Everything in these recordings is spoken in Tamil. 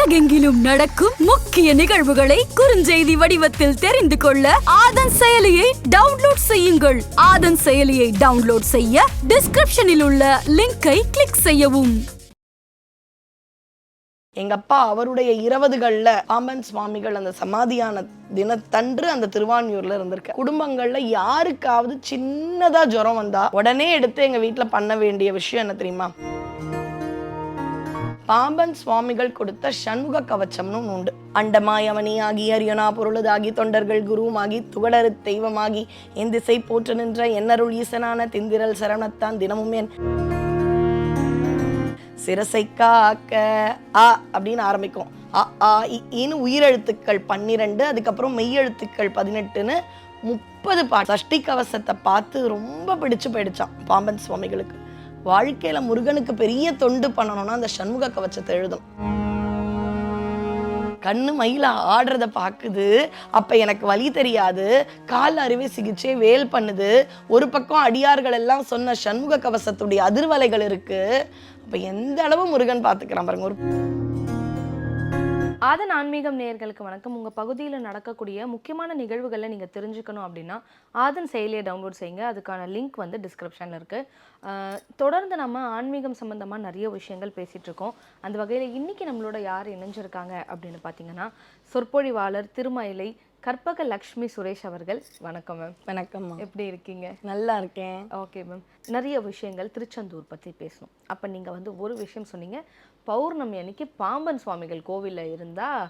உலகெங்கிலும் நடக்கும் முக்கிய நிகழ்வுகளை குறுஞ்செய்தி வடிவத்தில் தெரிந்து கொள்ள ஆதன் செயலியை டவுன்லோட் செய்யுங்கள். ஆதன் செயலியை டவுன்லோட் செய்ய டிஸ்கிரிப்ஷனில் உள்ள லிங்கை கிளிக் செய்யவும். எங்க அப்பா அவருடைய இருபதுகள்ல பாம்பன் சுவாமிகள் அந்த சமாதியான தினத்தன்று அந்த திருவான்யூர்ல இருந்திருக்க குடும்பங்கள்ல யாருக்காவது சின்னதா ஜுரம் வந்தா உடனே எடுத்து எங்க வீட்டுல பண்ண வேண்டிய விஷயம் என்ன தெரியுமா? பாம்பன் சுவாமிகள் கொடுத்த சண்முக கவச்சம்னு உண்டு. உண்டு அண்டமாயவனியாகி அரியனா பொருளதாகி தொண்டர்கள் குருவுமாகி துகளறு தெய்வமாகி என் திசை போற்று நின்ற என்னருள் ஈசனான திந்திரல் சரணத்தான் தினமும் என். சிரசை காக்க அ அப்படின்னு ஆரம்பிக்கும். அ ஆ இன்னு உயிரெழுத்துக்கள் பன்னிரெண்டு அதுக்கப்புறம் மெய்யெழுத்துக்கள் பதினெட்டுன்னு முப்பது பாட்டு. சஷ்டி கவசத்தை பார்த்து ரொம்ப பிடிச்சு போயிடுச்சான் பாம்பன் சுவாமிகளுக்கு. வாழ்க்கையில முருகனுக்கு பெரிய தொண்டு பண்ணணும்னா அந்த சண்முக கவச்சத்தை எழுதும் கண்ணு மயில ஆடுறத பாக்குது அப்ப எனக்கு வலி தெரியாது. கால் அறுவை சிகிச்சை வேல் பண்ணுது. ஒரு பக்கம் அடியார்கள் எல்லாம் சொன்ன சண்முக கவசத்துடைய அதிர்வலைகள் இருக்கு. அப்ப எந்த அளவு முருகன் பாத்துக்கிறான் பாருங்க. ஒரு ஆதன் ஆன்மீகம் நேயர்களுக்கு வணக்கம். உங்கள் பகுதியில் நடக்கக்கூடிய முக்கியமான நிகழ்வுகளை நீங்கள் தெரிஞ்சுக்கணும் அப்படின்னா ஆதன் செயலியை டவுன்லோட் செய்யுங்க. அதுக்கான லிங்க் வந்து டிஸ்கிரிப்ஷனில் இருக்குது தொடர்ந்து நம்ம ஆன்மீகம் சம்மந்தமாக நிறைய விஷயங்கள் பேசிகிட்டு இருக்கோம். அந்த வகையில் இன்றைக்கி நம்மளோட யார் இணைஞ்சிருக்காங்க அப்படின்னு பார்த்தீங்கன்னா சொற்பொழிவாளர் திருமயிலை கற்பக லக்ஷ்மி சுரேஷ் அவர்கள். வணக்கம் மேம் வணக்கம்மா எப்படி இருக்கீங்க? நல்லா இருக்கேன். ஓகே மேம் நிறைய விஷயங்கள் திருச்செந்தூர் பற்றி பேசணும். அப்போ நீங்கள் வந்து ஒரு விஷயம் சொன்னீங்க. பௌர்ணமி அன்னைக்கு பாம்பன் சுவாமிகள் கோவிலில் இருந்தால்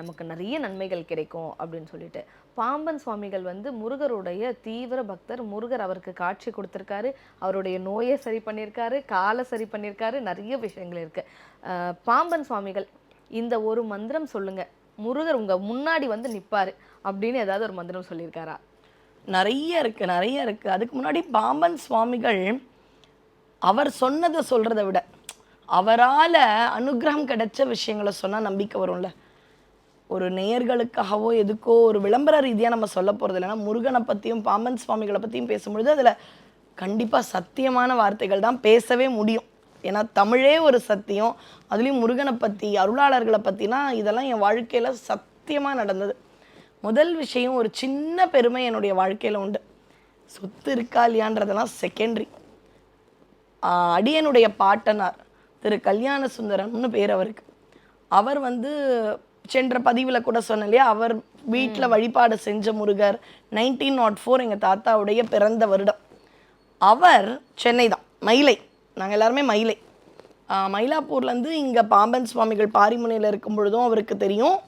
நமக்கு நிறைய நன்மைகள் கிடைக்கும் அப்படின்னு சொல்லிட்டு. பாம்பன் சுவாமிகள் வந்து முருகருடைய தீவிர பக்தர். முருகர் அவருக்கு காட்சி கொடுத்துருக்காரு. அவருடைய நோயை சரி பண்ணியிருக்காரு காலை சரி பண்ணியிருக்காரு. நிறைய விஷயங்கள் இருக்குது பாம்பன் சுவாமிகள் இந்த ஒரு மந்திரம் சொல்லுங்க. முருகர் உங்கள் முன்னாடி வந்து நிற்பார் அப்படின்னு ஏதாவது ஒரு மந்திரம் சொல்லியிருக்காரா? நிறைய இருக்குது நிறைய இருக்குது அதுக்கு முன்னாடி பாம்பன் சுவாமிகள் அவர் சொன்னதை சொல்கிறத விட அவரால் அனுகிரகம் கிடைச்ச விஷயங்களை சொன்னால் நம்பிக்கை வரும்ல. ஒரு நேயர்களுக்காகவோ எதுக்கோ ஒரு விளம்பர ரீதியாக நம்ம சொல்ல போகிறது இல்லைன்னா முருகனை பற்றியும் பாம்பன் சுவாமிகளை பற்றியும் பேசும்பொழுது அதில் கண்டிப்பாக சத்தியமான வார்த்தைகள் தான் பேசவே முடியும். ஏன்னா தமிழே ஒரு சத்தியம் அதுலயும் முருகனை பத்தி அருளாளர்களை பத்தினா இதெல்லாம் என் வாழ்க்கையில சத்தியமா நடந்தது. முதல் விஷயம் ஒரு சின்ன பெருமை என்னுடைய வாழ்க்கையில உண்டு. சொத்து இருக்கா இல்லையான்றதெல்லாம் செகண்டரி அடியனுடைய பாட்டனார் திரு கல்யாண சுந்தரம்னு பேர் அவருக்கு. அவர் வந்து சென்ற பதிவில் கூட சொன்ன இல்லையா அவர் வீட்டில் வழிபாடு செஞ்ச முருகர் நைன்டீன் நாட் ஃபோர் எங்கள் தாத்தாவுடைய பிறந்த வருடம். அவர் சென்னை தான் மயிலை. நாங்கள் எல்லாருமே மயிலை. மயிலாப்பூர்லேருந்து இங்கே பாம்பன் சுவாமிகள் பாரிமுனையில் இருக்கும் பொழுதும் அவருக்கு தெரியும்.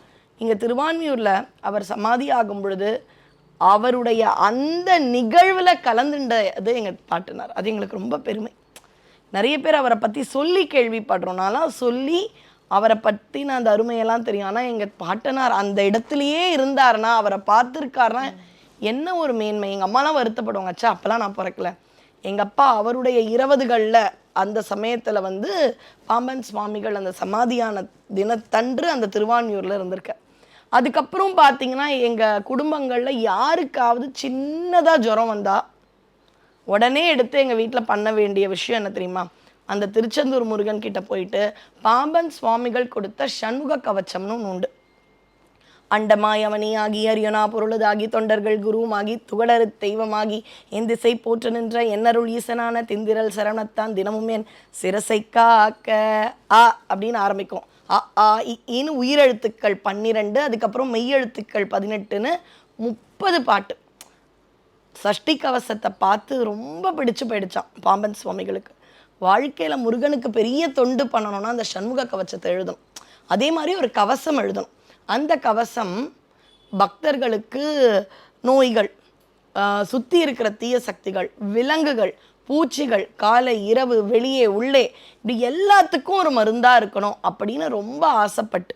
இங்கே திருவான்மியூரில் அவர் சமாதி ஆகும் பொழுது அவருடைய அந்த நிகழ்வில் கலந்துண்டது எங்கள் பாட்டினார். அது எங்களுக்கு ரொம்ப பெருமை. நிறைய பேர் அவரை பற்றி சொல்லி கேள்விப்படுறோம்னாலாம் சொல்லி அவரை பற்றி நான் அந்த அருமையெல்லாம் தெரியும். ஆனால் எங்கள் பாட்டனார் அந்த இடத்துலையே இருந்தாருன்னா அவரை பார்த்துருக்காருன்னா என்ன ஒரு மேன்மை. எங்கள் அம்மாலாம் வருத்தப்படுவாங்க அச்சா அப்போல்லாம் நான் பிறக்கல. எங்கள் அப்பா அவருடைய இருபதுகளில் அந்த சமயத்தில் வந்து பாம்பன் சுவாமிகள் அந்த சமாதியான தினத்தன்று அந்த திருவான்மியூரில் இருந்திருக்க அதுக்கப்புறம் பார்த்தீங்கன்னா எங்கள் குடும்பங்களில் யாருக்காவது சின்னதாக ஜுரம் வந்தா உடனே எடுத்து எங்கள் வீட்டில் பண்ண வேண்டிய விஷயம் என்ன தெரியுமா? அந்த திருச்செந்தூர் முருகன் கிட்ட போயிட்டு பாம்பன் சுவாமிகள் கொடுத்த சண்முக கவச்சம்னு ஒன்று உண்டு. அண்டமாயவனியாகி அரியனா பொருளதாகி தொண்டர்கள் குருவுமாகி துகளறு தெய்வமாகி என் திசை போற்று நின்ற என்னருள் ஈசனான திந்திரல் சரணத்தான் தினமும் என் சிரசை காக்க. அ அப்படின்னு ஆரம்பிக்கும். அ ஆ இ, உயிரெழுத்துக்கள் பன்னிரெண்டு அதுக்கப்புறம் மெய்யெழுத்துக்கள் பதினெட்டுன்னு முப்பது பாட்டு. சஷ்டி கவசத்தை பார்த்து ரொம்ப பிடிச்சு போயிடுச்சான் பாம்பன் சுவாமிகளுக்கு. வாழ்க்கையில் முருகனுக்கு பெரிய தொண்டு பண்ணணும்னா அந்த சண்முக கவசத்தை எழுதணும். அதே மாதிரி ஒரு கவசம் எழுதணும். அந்த கவசம் பக்தர்களுக்கு நோய்கள் சுற்றி இருக்கிற தீய சக்திகள் விலங்குகள் பூச்சிகள் காலை இரவு வெளியே உள்ளே இப்படி எல்லாத்துக்கும் ஒரு மருந்தாக இருக்கணும் அப்படின்னு ரொம்ப ஆசைப்பட்டு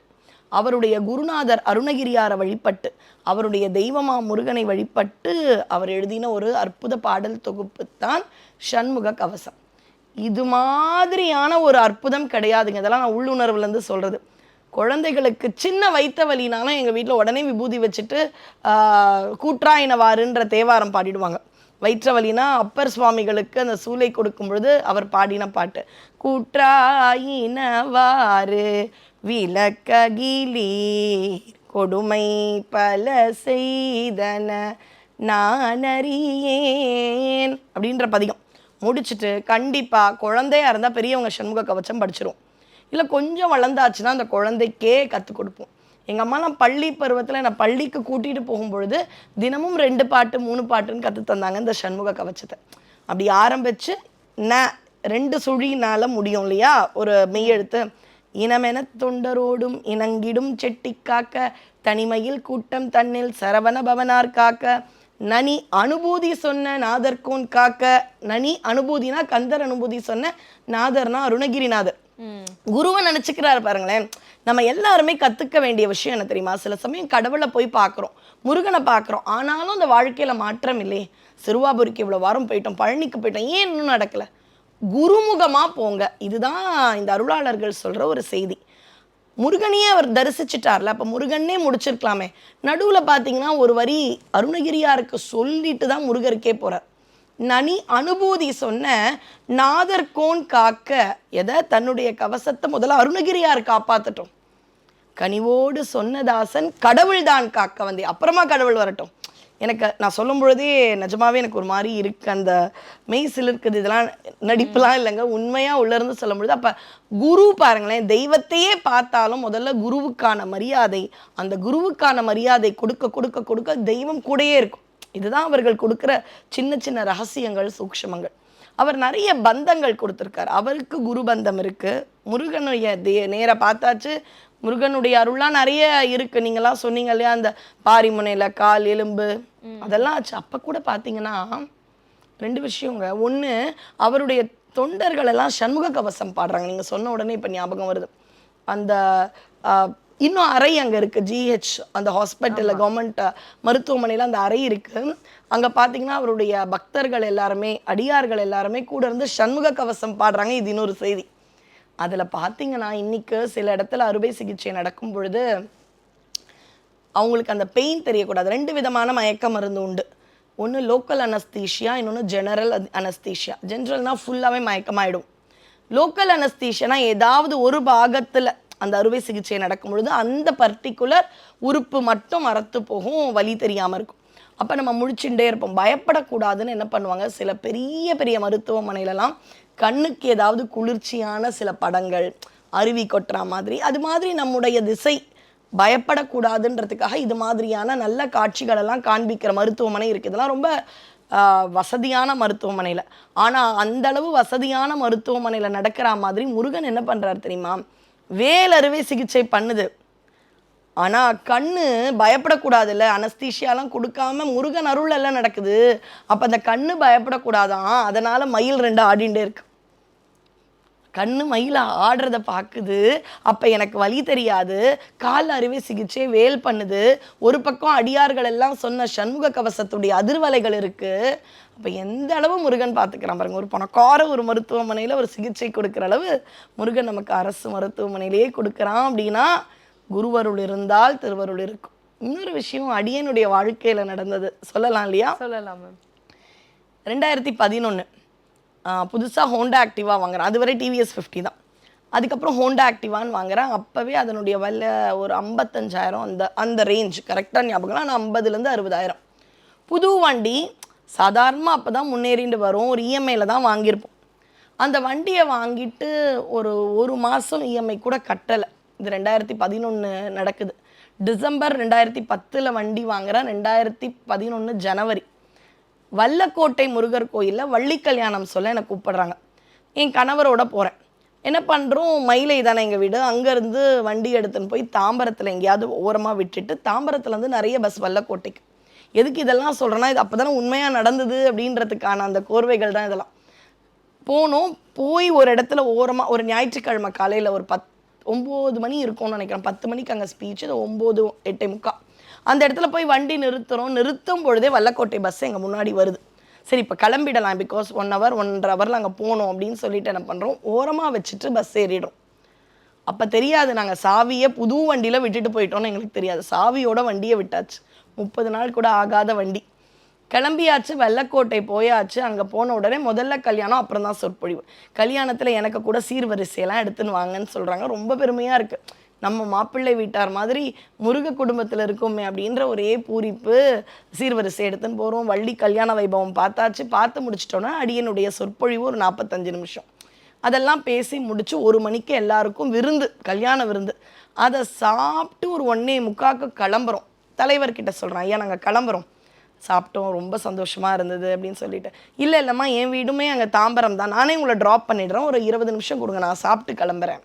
அவருடைய குருநாதர் அருணகிரியாரை வழிபட்டு அவருடைய தெய்வமா முருகனை வழிபட்டு அவர் எழுதின ஒரு அற்புத பாடல் தொகுப்பு தான் சண்முக கவசம். இது மாதிரியான ஒரு அற்புதம் கிடையாதுங்க. இதெல்லாம் நான் உள்ளுணர்வுலேருந்து சொல்கிறது குழந்தைகளுக்கு சின்ன வைத்த வலினாலும் எங்கள் வீட்டில் உடனே விபூதி வச்சுட்டு கூற்றாயினவாருன்ற கூற்றாயினவாறுன்ற தேவாரம் பாடிடுவாங்க. வயிற்றவலினா அப்பர் சுவாமிகளுக்கு அந்த சூளை கொடுக்கும் பொழுது அவர் பாடின பாட்டு. கூற்றாயினவாறு விளக்ககிலி கொடுமை பல செய்தன நான் அறியேன் அப்படின்ற பதிகம். முடிச்சுட்டு கண்டிப்பாக குழந்தையா இருந்தால் பெரியவங்க சண்முக கவச்சம் படிச்சிரும். இல்லை கொஞ்சம் வளர்ந்தாச்சுன்னா அந்த குழந்தைக்கே கற்றுக் கொடுப்போம். எங்கள் அம்மாலாம் பள்ளி பருவத்தில் என்னை பள்ளிக்கு கூட்டிகிட்டு போகும்பொழுது தினமும் ரெண்டு பாட்டு மூணு பாட்டுன்னு கற்று தந்தாங்க இந்த சண்முக கவச்சத்தை. அப்படி ஆரம்பித்து ந ரெண்டு சுழினால முடியும் இல்லையா? ஒரு மெய்யெழுத்து இனமென தொண்டரோடும் இணங்கிடும் செட்டி காக்க தனிமையில் கூட்டம் தன்னில் சரவண பவனார் காக்க நனி அனுபூதி சொன்ன நாதர்கோன் காக்க நனி அனுபூதினா கந்தர் அனுபூதி சொன்ன நாதர்னா அருணகிரிநாதர். குருவை நினச்சிக்கிறாரு பாருங்களேன். நம்ம எல்லாருமே கற்றுக்க வேண்டிய விஷயம் என்ன தெரியுமா? சில சமயம் கடவுளை போய் பார்க்குறோம் முருகனை பார்க்குறோம். ஆனாலும் அந்த வாழ்க்கையில் மாற்றம் இல்லையே. சிறுவாபுரிக்கு இவ்வளோ வாரம் போயிட்டோம் பழனிக்கு போயிட்டோம் ஏன் இன்னும் நடக்கலை? குருமுகமாக போங்க. இதுதான் இந்த அருளாளர்கள் சொல்கிற ஒரு செய்தி. முருகனையே அவர் தரிசிச்சிட்டார்ல. அப்போ முருகனே முடிச்சிருக்கலாமே. நடுவில் பார்த்தீங்கன்னா ஒரு வரி அருணகிரியாருக்கு சொல்லிட்டு தான் முருகருக்கே போகிறார் நனி அனுபூதி சொன்ன நாதர்கோன் காக்க எதை தன்னுடைய கவசத்தை முதல்ல அருணகிரியார் காப்பாற்றட்டும் கனிவோடு சொன்னதாசன் கடவுள் தான் காக்க வந்தே. அப்புறமா கடவுள் வரட்டும். எனக்கு நான் சொல்லும் பொழுதே நிஜமாவே எனக்கு ஒரு மாதிரி இருக்கு. அந்த மெய் சிலிர்க்குது இதெல்லாம் நடிப்புலாம் இல்லைங்க. உண்மையாக உள்ளேருந்து சொல்லும் பொழுது அப்போ குரு பாருங்களேன் தெய்வத்தையே பார்த்தாலும் முதல்ல குருவுக்கான மரியாதை அந்த குருவுக்கான மரியாதை கொடுக்க கொடுக்க கொடுக்க தெய்வம் கூடயே இருக்கும். இதுதான் அவர்கள் கொடுக்குற சின்ன சின்ன ரகசியங்கள் சூக்ஷமங்கள். அவர் நிறைய பந்தங்கள் கொடுத்துருக்காரு. அவருக்கு குரு பந்தம் இருக்கு. முருகனுடைய தே நேர பார்த்தாச்சு. முருகனுடைய அருள்லாம் நிறைய இருக்கு. நீங்களாம் சொன்னீங்க இல்லையா? அந்த பாரிமுனையில கால் எலும்பு. அதெல்லாம் ஆச்சு. அப்ப கூட பார்த்தீங்கன்னா ரெண்டு விஷயங்க. ஒன்று அவருடைய தொண்டர்கள் எல்லாம் சண்முக கவசம் பாடுறாங்க. நீங்கள் சொன்ன உடனே இப்போ ஞாபகம் வருது. அந்த ஆஹ், இன்னும் அறை அங்கே இருக்குது ஜிஹெச் அந்த ஹாஸ்பிட்டலில் கவர்மெண்ட் மருத்துவமனையில் அந்த அறை இருக்குது அங்கே பார்த்தீங்கன்னா அவருடைய பக்தர்கள் எல்லாருமே அடியார்கள் எல்லாருமே கூட இருந்து சண்முக கவசம் பாடுறாங்க இது இன்னொரு செய்தி. அதில் பார்த்தீங்கன்னா இன்னைக்கு சில இடத்துல அறுவை சிகிச்சை நடக்கும் பொழுது அவங்களுக்கு அந்த பெயின் தெரியக்கூடாது. ரெண்டு விதமான மயக்க மருந்து உண்டு. ஒன்று லோக்கல் அனஸ்தீஷியா இன்னொன்று ஜெனரல் அனஸ்தீஷியா ஜென்ரல்னா ஃபுல்லாகவே மயக்கமாயிடும். லோக்கல் அனஸ்தீஷியானா ஏதாவது ஒரு பாகத்தில் அந்த அறுவை சிகிச்சை நடக்கும் பொழுது அந்த பர்டிகுலர் உறுப்பு மட்டும் மறத்து போகும் வலி தெரியாமல் இருக்கும். அப்போ நம்ம முழிச்சுட்டே இருப்போம். பயப்படக்கூடாதுன்னு என்ன பண்ணுவாங்க? சில பெரிய பெரிய மருத்துவமனையிலலாம் கண்ணுக்கு ஏதாவது குளிர்ச்சியான சில படங்கள் அருவி கொட்டுற மாதிரி அது மாதிரி நம்முடைய திசை பயப்படக்கூடாதுன்றதுக்காக இது மாதிரியான நல்ல காட்சிகளெல்லாம் காண்பிக்கிற மருத்துவமனை இருக்குது இதெல்லாம் ரொம்ப வசதியான மருத்துவமனையில். ஆனால் அந்த அளவு வசதியான மருத்துவமனையில் நடக்கிற மாதிரி முருகன் என்ன பண்ணுறாரு தெரியுமா? வேல் அறுவை சிகிச்சை பண்ணுது. ஆனால் கண்ணு பயப்படக்கூடாதுல்ல. அனஸ்தீஷியாலாம் கொடுக்காம முருகன் அருள் எல்லாம் நடக்குது. அப்போ அந்த கண்ணு பயப்படக்கூடாதான். அதனால் மயில் ரெண்டு ஆடிண்டே இருக்கு. கண்ணு மயில ஆடுறத பார்க்குது அப்போ எனக்கு வழி தெரியாது. கால் அறுவை சிகிச்சை வேல் பண்ணுது. ஒரு பக்கம் அடியார்கள் எல்லாம் சொன்ன சண்முக கவசத்துடைய அதிர்வலைகள் இருக்குது அப்போ எந்த அளவு முருகன் பார்த்துக்கிறான் பாருங்க. ஒரு பணக்கார ஒரு மருத்துவமனையில் ஒரு சிகிச்சை கொடுக்குற அளவு முருகன் நமக்கு அரசு மருத்துவமனையிலேயே கொடுக்குறான் அப்படின்னா குருவருள் இருந்தால் திருவருள் இருக்கும். இன்னொரு விஷயம் அடியனுடைய வாழ்க்கையில் நடந்தது. சொல்லலாம் இல்லையா? சொல்லலாம் மேம் ரெண்டாயிரத்தி பதினொன்று புதுசாக ஹோண்டா ஆக்டிவா வாங்குறேன். அதுவரை டிவிஎஸ் ஃபிஃப்டி தான். அதுக்கப்புறம் ஹோண்டா ஆக்டிவான்னு வாங்குறேன். அப்போவே அதனுடைய விலை ஒரு ஐம்பத்தஞ்சாயிரம் அந்த அந்த ரேஞ்ச் கரெக்டாக ஞாபகம் ஆனால் ஐம்பதுலேருந்து அறுபதாயிரம். புது வண்டி சாதாரணமாக அப்போ தான் முன்னேறிண்டு வரும். ஒரு இஎம்ஐயில் தான் வாங்கியிருப்போம். அந்த வண்டியை வாங்கிட்டு ஒரு ஒரு மாதம் இஎம்ஐ கூட கட்டலை. இது ரெண்டாயிரத்தி பதினொன்று நடக்குது. டிசம்பர் ரெண்டாயிரத்தி பத்தில் வண்டி வாங்குறேன். ரெண்டாயிரத்தி பதினொன்று ஜனவரி. வல்லக்கோட்டை முருகர் கோயிலில் வள்ளி கல்யாணம் சொல்ல என்னை கூப்பிடுறாங்க. என் கணவரோட போகிறேன் என்ன பண்ணுறோம் மயிலை தானே எங்கள் வீடு. அங்கேருந்து வண்டி எடுத்துன்னு போய் தாம்பரத்தில் எங்கேயாவது ஓரமாக விட்டுட்டு தாம்பரத்துலேருந்து நிறைய பஸ் வல்லக்கோட்டைக்கு. எதுக்கு இதெல்லாம் சொல்கிறேன்னா இது அப்போ தானே உண்மையாக நடந்தது அப்படின்றதுக்கான அந்த கோர்வைகள் தான் இதெல்லாம். போனோம் போய் ஒரு இடத்துல ஓரமாக ஒரு ஞாயிற்றுக்கிழமை காலையில் ஒரு பத் ஒம்பது மணி இருக்கும்னு நினைக்கிறேன். பத்து மணிக்கு அங்கே ஸ்பீச் அது ஒம்பது எட்டே முக்கால் அந்த இடத்துல போய் வண்டி நிறுத்துகிறோம் நிறுத்தும் பொழுதே வல்லக்கோட்டை பஸ் எங்கள் முன்னாடி வருது. சரி இப்போ கிளம்பிடலாம். பிகாஸ் ஒன் ஹவர் ஒன்றரை ஹவரில் அங்கே போகணும் அப்படின்னு சொல்லிட்டு என்ன பண்ணுறோம் ஓரமாக வச்சுட்டு பஸ் ஏறிடுறோம். அப்போ தெரியாது நாங்கள் சாவியை புது வண்டியில் விட்டுட்டு போயிட்டோம்னு எங்களுக்கு தெரியாது. சாவியோட வண்டியை விட்டாச்சு. முப்பது நாள் கூட ஆகாத வண்டி. கிளம்பியாச்சு வெள்ளக்கோட்டை போயாச்சு. அங்கே போன உடனே முதல்ல கல்யாணம் அப்புறம் தான் சொற்பொழிவு. கல்யாணத்தில் எனக்கு கூட சீர்வரிசையெல்லாம் எடுத்துன்னு வாங்கன்னு சொல்கிறாங்க ரொம்ப பெருமையாக இருக்குது நம்ம மாப்பிள்ளை வீட்டார் மாதிரி முருக குடும்பத்தில் இருக்கோமே அப்படின்ற ஒரே பூரிப்பு. சீர்வரிசை எடுத்துன்னு போகிறோம் வள்ளி கல்யாண வைபவம் பார்த்தாச்சு. பார்த்து முடிச்சிட்டோன்னா அடியனுடைய சொற்பொழிவு ஒரு நாற்பத்தஞ்சு நிமிஷம். அதெல்லாம் பேசி முடித்து ஒரு மணிக்கு எல்லாருக்கும் விருந்து கல்யாண விருந்து. அதை சாப்பிட்டு ஒரு ஒன்னே முக்காக்கு கிளம்புறோம். தலைவர்கிட்ட சொல்கிறேன் ஐயா நாங்கள் கிளம்புறோம். சாப்பிட்டோம் ரொம்ப சந்தோஷமாக இருந்தது அப்படின்னு சொல்லிட்டு. இல்லை இல்லைம்மா என் வீடுமே அங்கே தாம்பரம் தான். நானே உங்களை ட்ராப் பண்ணிடுறேன். ஒரு இருபது நிமிஷம் கொடுங்க நான் சாப்பிட்டு கிளம்புறேன்.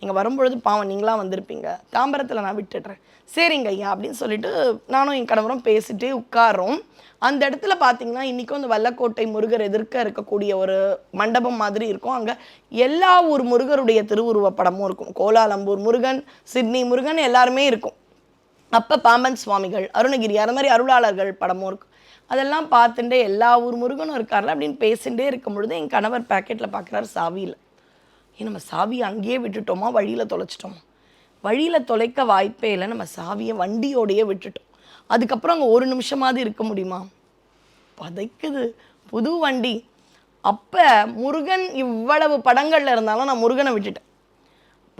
நீங்கள் வரும்பொழுது பாவம் நீங்களாம் வந்திருப்பீங்க. தாம்பரத்தில் நான் விட்டுடுறேன். சரிங்க ஐயா அப்படின்னு சொல்லிட்டு நானும் என் கணவரும் பேசிட்டு உட்காரோம் அந்த இடத்துல பார்த்தீங்கன்னா இன்றைக்கும் அந்த வல்லக்கோட்டை முருகர் எதிர்க்க இருக்கக்கூடிய ஒரு மண்டபம் மாதிரி இருக்கும். அங்கே எல்லா ஊர் முருகருடைய திருவுருவ படமும் இருக்கும். கோலாலம்பூர் முருகன் சிட்னி முருகன் எல்லாருமே இருக்கும். அப்போ பாம்பன் சுவாமிகள் அருணகிரி அது மாதிரி அருளாளர்கள் படமும் இருக்கும் அதெல்லாம் பார்த்துட்டே எல்லா ஊர் முருகனும் இருக்கார்ல அப்படின்னு பேசிகிட்டே இருக்கும் பொழுது என் கணவர் பேக்கெட்டில் பார்க்குறாரு சாவியில் ஏ நம்ம சாவியை அங்கேயே விட்டுட்டோமா? வழியில் தொலைச்சிட்டோமா? வழியில் தொலைக்க வாய்ப்பே இல்லை. நம்ம சாவியை வண்டியோடையே விட்டுட்டோம். அதுக்கப்புறம் அங்கே ஒரு நிமிஷமாவது இருக்க முடியுமா? பதைக்குது. புது வண்டி. அப்போ முருகன் இவ்வளவு படங்களில் இருந்தாலும் நான் முருகனை விட்டுட்டேன்.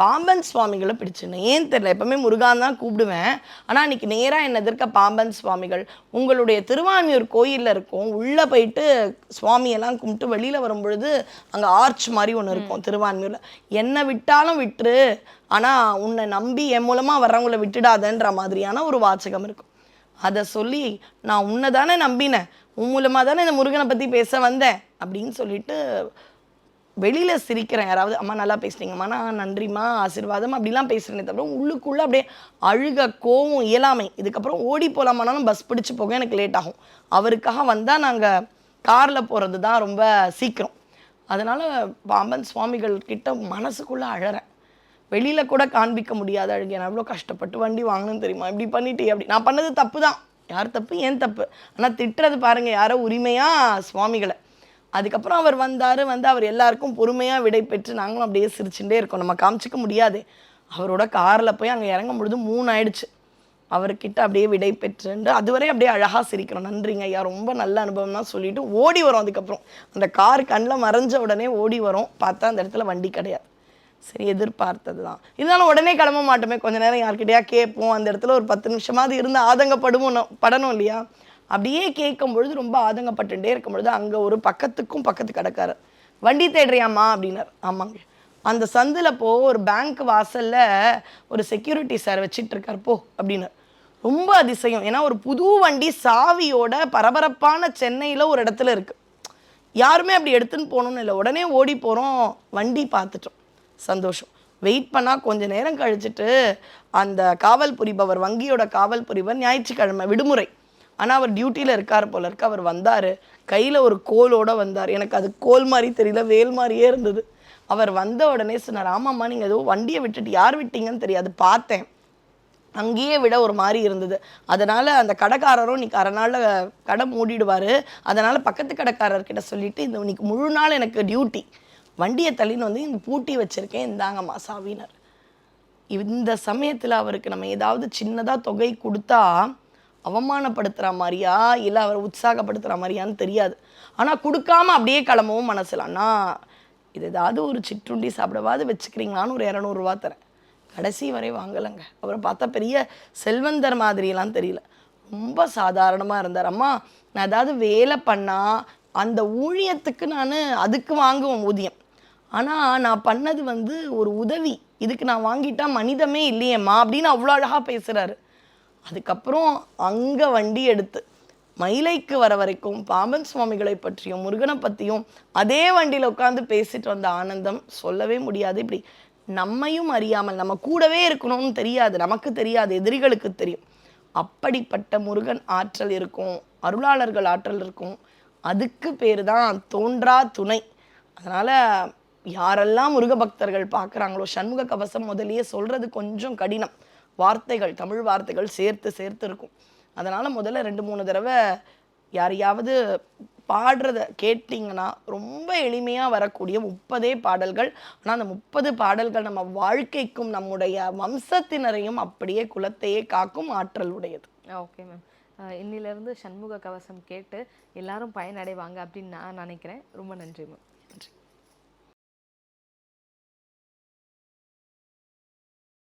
பாம்பன் சுவாமிகளை பிடிச்சிருந்தேன். ஏன் தெரியல எப்பவுமே முருகான் தான் கூப்பிடுவேன். ஆனால் இன்னைக்கு நேராக என்ன எதிர்க்க பாம்பன் சுவாமிகள் உங்களுடைய திருவான்மியூர் கோயிலில் இருக்கும் உள்ளே போயிட்டு சுவாமியெல்லாம் கும்பிட்டு வெளியில் வரும்பொழுது அங்கே ஆர்ச் மாதிரி ஒன்று இருக்கும் திருவான்மியூரில். என்னை விட்டாலும் விட்டுரு ஆனால் உன்னை நம்பி என் மூலமாக வர்றவங்கள விட்டுடாதன்ற மாதிரியான ஒரு வாசகம் இருக்கும். அதை சொல்லி நான் உன்னை தானே நம்பினேன் உன் மூலமாக தானே இந்த முருகனை பற்றி பேச வந்தேன் அப்படின்னு சொல்லிட்டு வெளியில் சிரிக்கிறேன். யாராவது அம்மா நல்லா பேசுனீங்கம்மா நான் நன்றிம்மா. ஆசீர்வாதம் அப்படிலாம் பேசுகிறேனே தவிர உள்ளுக்குள்ளே அப்படியே அழுக கோவம் இயலாமை. இதுக்கப்புறம் ஓடி போகலாமானாலும் பஸ் பிடிச்சி போக எனக்கு லேட் ஆகும். அவருக்காக வந்தால் நாங்கள் காரில் போகிறது தான் ரொம்ப சீக்கிரம். அதனால் பாம்பன் சுவாமிகள் கிட்ட மனசுக்குள்ளே அழறேன். வெளியில் கூட காண்பிக்க முடியாத அழுகை. நான் எவ்வளோ கஷ்டப்பட்டு வண்டி வாங்கணும்னு தெரியுமா? இப்படி பண்ணிட்டு அப்படி. நான் பண்ணது தப்பு தான். யார் தப்பு? ஏன் தப்பு? ஆனால் திட்டுறது பாருங்கள் யாரோ உரிமையாக சுவாமிகளை. அதுக்கப்புறம் அவர் வந்தார் வந்து அவர் எல்லாருக்கும் பொறுமையாக விடை பெற்று நாங்களும் அப்படியே சிரிச்சுட்டே இருக்கோம். நம்ம காமிச்சிக்க முடியாது. அவரோட காரில் போய் அங்கே இறங்கும் பொழுது மூணு ஆயிடுச்சு. அவர்கிட்ட அப்படியே விடை பெற்றுண்டு அதுவரை அப்படியே அழகாக சிரிக்கிறோம். நன்றிங்க ஐயா ரொம்ப நல்ல அனுபவம்னா சொல்லிட்டு ஓடி வரும் அதுக்கப்புறம். அந்த கார் கண்ணில் மறைஞ்ச உடனே ஓடி வரும். பார்த்தா அந்த இடத்துல வண்டி கிடையாது. சரி எதிர்பார்த்தது தான் இருந்தாலும் உடனே கிளம்ப மாட்டோமே. கொஞ்ச நேரம் யார்கிட்டயா கேட்போம். அந்த இடத்துல ஒரு பத்து நிமிஷமாவது இருந்து ஆதங்கப்படுவோம் படணும் இல்லையா? அப்படியே கேட்கும் பொழுது ரொம்ப ஆதங்கப்பட்டுட்டே இருக்கும் பொழுது அங்கே ஒரு பக்கத்துக்கும் பக்கத்து கடைக்காரர் வண்டி தேடுறியாம்மா? அப்படின்னார். ஆமாங்க. அந்த சந்தில் போ ஒரு பேங்க் வாசலில் ஒரு செக்யூரிட்டி சார் வச்சிட்ருக்கார் போ அப்படின்னார். ரொம்ப அதிசயம். ஏன்னா ஒரு புது வண்டி சாவியோட பரபரப்பான சென்னையில் ஒரு இடத்துல இருக்குது யாருமே அப்படி எடுத்துன்னு போகணும்னு இல்லை. உடனே ஓடி போகிறோம் வண்டி பார்த்துட்டோம் சந்தோஷம். வெயிட் பண்ணால் கொஞ்ச நேரம் கழிச்சிட்டு அந்த காவல் புரிபவர் வங்கியோட காவல் புரிபவர் ஞாயிற்றுக்கிழமை விடுமுறை. ஆனால் அவர் டியூட்டியில் இருக்கார் போல இருக்கு. அவர் வந்தார். கையில் ஒரு கோலோட வந்தார். எனக்கு அது கோல் மாதிரி தெரியல. வேல் மாதிரியே இருந்தது. அவர் வந்த உடனே சொன்னார் ஆமாம்மா நீங்கள் ஏதோ வண்டியை விட்டுட்டு யார் விட்டீங்கன்னு தெரியாது. பார்த்தேன். அங்கேயே விட ஒரு மாதிரி இருந்தது. அதனால் அந்த கடைக்காரரும் இன்னைக்கு அரை நாளில் கடை மூடிடுவார். அதனால் பக்கத்து கடைக்காரர்கிட்ட சொல்லிவிட்டு இந்த இன்னைக்கு முழு நாள் எனக்கு டியூட்டி வண்டியை தள்ளின்னு வந்து இந்த பூட்டி வச்சுருக்கேன். இந்தாங்கம்மா சாவினர் இந்த சமயத்தில் அவருக்கு நம்ம ஏதாவது சின்னதாக தொகை கொடுத்தா அவமானப்படுத்துகிற மாதிரியா? இல்லை அவரை உற்சாகப்படுத்துகிற மாதிரியான்னு தெரியாது. ஆனால் கொடுக்காம அப்படியே கிளம்பவும் மனசில் அண்ணா இது ஏதாவது ஒரு சிற்றுண்டி சாப்பிடவாது வச்சுக்கிறீங்களான்னு ஒரு இரநூறுவா தரேன். கடைசி வரை வாங்கலைங்க. அவரை பார்த்தா பெரிய செல்வந்தர் மாதிரியெல்லாம் தெரியல. ரொம்ப சாதாரணமாக இருந்தார். அம்மா நான் ஏதாவது வேலை பண்ணால் அந்த ஊழியத்துக்கு நான் அதுக்கு வாங்குவேன் ஊதியம். ஆனால் நான் பண்ணது வந்து ஒரு உதவி. இதுக்கு நான் வாங்கிட்டா மனிதமே இல்லையேம்மா? அப்படின்னு அவ்வளோ அழகாக பேசுகிறாரு அதுக்கப்புறம் அங்கே வண்டி எடுத்து மயிலைக்கு வர வரைக்கும் பாம்பன் சுவாமிகளை பற்றியும் முருகனை பற்றியும் அதே வண்டியில் உட்காந்து பேசிட்டு வந்த ஆனந்தம் சொல்லவே முடியாது. இப்படி நம்மையும் அறியாமல் நம்ம கூடவே இருக்கணும்னு தெரியாது. நமக்கு தெரியாது எதிரிகளுக்கு தெரியும். அப்படிப்பட்ட முருகன் ஆற்றல் இருக்கும் அருளாளர்கள் ஆற்றல் இருக்கும். அதுக்கு பேர் தான் தோன்றா துணை. அதனால் யாரெல்லாம் முருக பக்தர்கள் பார்க்குறாங்களோ சண்முக கவசம் முதலியே சொல்கிறது கொஞ்சம் கடினம். வார்த்தைகள் தமிழ் வார்த்தைகள் சேர்த்து சேர்த்து இருக்கும். அதனால் முதல்ல ரெண்டு மூணு தடவை யாரையாவது பாடுறத கேட்டிங்கன்னா ரொம்ப எளிமையாக வரக்கூடிய முப்பதே பாடல்கள். ஆனால் அந்த முப்பது பாடல்கள் நம்ம வாழ்க்கைக்கும் நம்முடைய வம்சத்தினரையும் அப்படியே குலத்தையே காக்கும் ஆற்றல் உடையது. Okay ma'am. இன்னிலிருந்து சண்முக கவசம் கேட்டு எல்லாரும் பயனடைவாங்க அப்படின்னு நான் நினைக்கிறேன். ரொம்ப நன்றி மேம். நன்றி.